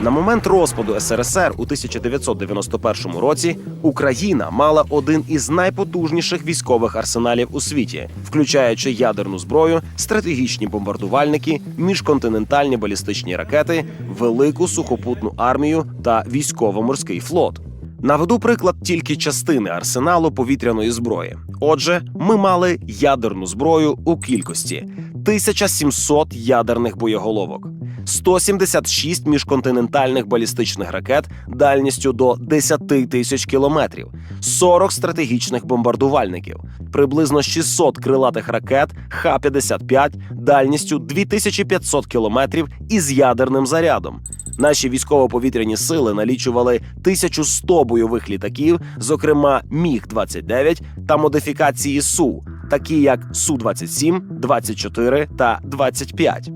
На момент розпаду СРСР у 1991 році Україна мала один із найпотужніших військових арсеналів у світі, включаючи ядерну зброю, стратегічні бомбардувальники, міжконтинентальні балістичні ракети, велику сухопутну армію та військово-морський флот. Наведу приклад тільки частини арсеналу повітряної зброї. Отже, ми мали ядерну зброю у кількості 1700 ядерних боєголовок, 176 міжконтинентальних балістичних ракет дальністю до 10 тисяч кілометрів, 40 стратегічних бомбардувальників, приблизно 600 крилатих ракет Х-55 дальністю 2500 кілометрів із ядерним зарядом. Наші військово-повітряні сили налічували 1100 бойових літаків, зокрема Міг-29 та модифікації Су, такі як Су-27, 24 та 25.